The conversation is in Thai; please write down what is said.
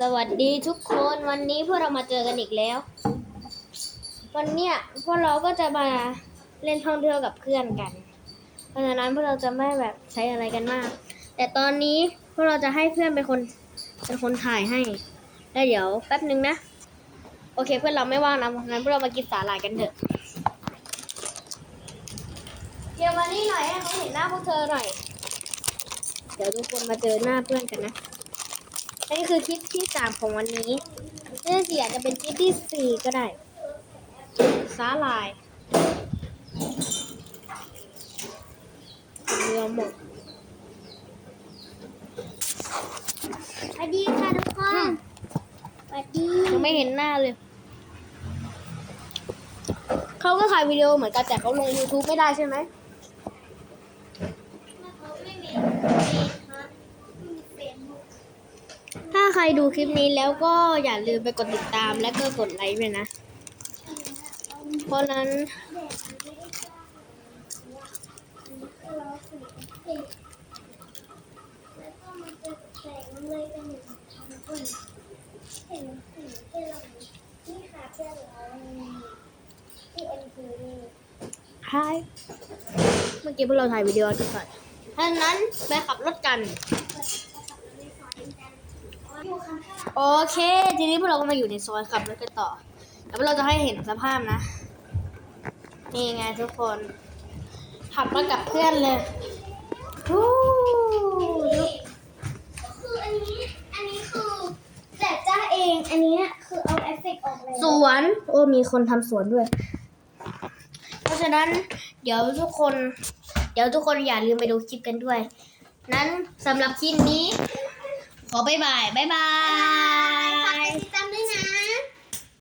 สวัสดีทุกคนวันนี้พวกเรามาเจอกันอีกแล้ว วันเนี้ยพวกเราก็จะมาเล่นท่องเที่ยวกับเพื่อนกัน เพราะฉะนั้นพวกเราจะไม่แบบใช้อะไรกันมาก แต่ตอนนี้พวกเราจะให้เพื่อนเป็นคนเป็นคนถ่ายให้แล้วเดี๋ยวแป๊บนึงนะโอเค เพื่อนเราไม่ว่างนะเพราะงั้นพวกเรามากินสาหร่ายกันเถอะเดี๋ยวมานี่หน่อยให้เขาเห็นหน้าพวกเธอหน่อย เดี๋ยวทุกคนมาเจอหน้าเพื่อนกันนะ นนี้คือคลิปที่สามของวันนี้นี่สี่อาจจะเป็นคลิปที่สี่ก็ได้สาลายเรือหมดสวัสดีค่ะทุกคนสวัสดียังไม่เห็นหน้าเลย เขาก็ถ่ายวิดีโอเหมือนกันแต่เขาลง YouTube ไม่ได้ใช่ไหม ถ้า ใครดูคลิปนี้แล้วก็อย่าลืมไปกดติดตามและก็กดไลค์ด้วยนะ เพราะนั้นแล้วก็มันจะแสงเลยกันอยู่ทั้งคนเห็นสีที่เรานี่ค่ะเพื่อนเราที่เอ็นทีนี่ฮายเมื่อกี้พวกเราถ่ายวิดีโอกันก่อนถ้านั้นไปขับรถกันอยู่ข้าง โอเค ทีนี้พวกเราก็มาอยู่ในซอยขับรถกันต่อ แล้วพวกเราจะให้เห็นสภาพนะ นี่ไงทุกคน ขับมากับเพื่อนเลยฮู้ก็คืออันนี้ อันนี้คือแต่จ้าเอง อันนี้คือเอาเอฟเฟกต์ออกแล้วสวน โอ้มีคนทำสวนด้วย เพราะฉะนั้นเดี๋ยวทุกคน เดี๋ยวทุกคนอย่าลืมไปดูคลิปกันด้วย นั้นสำหรับคลิปนี้ ขอบายบายบายบาย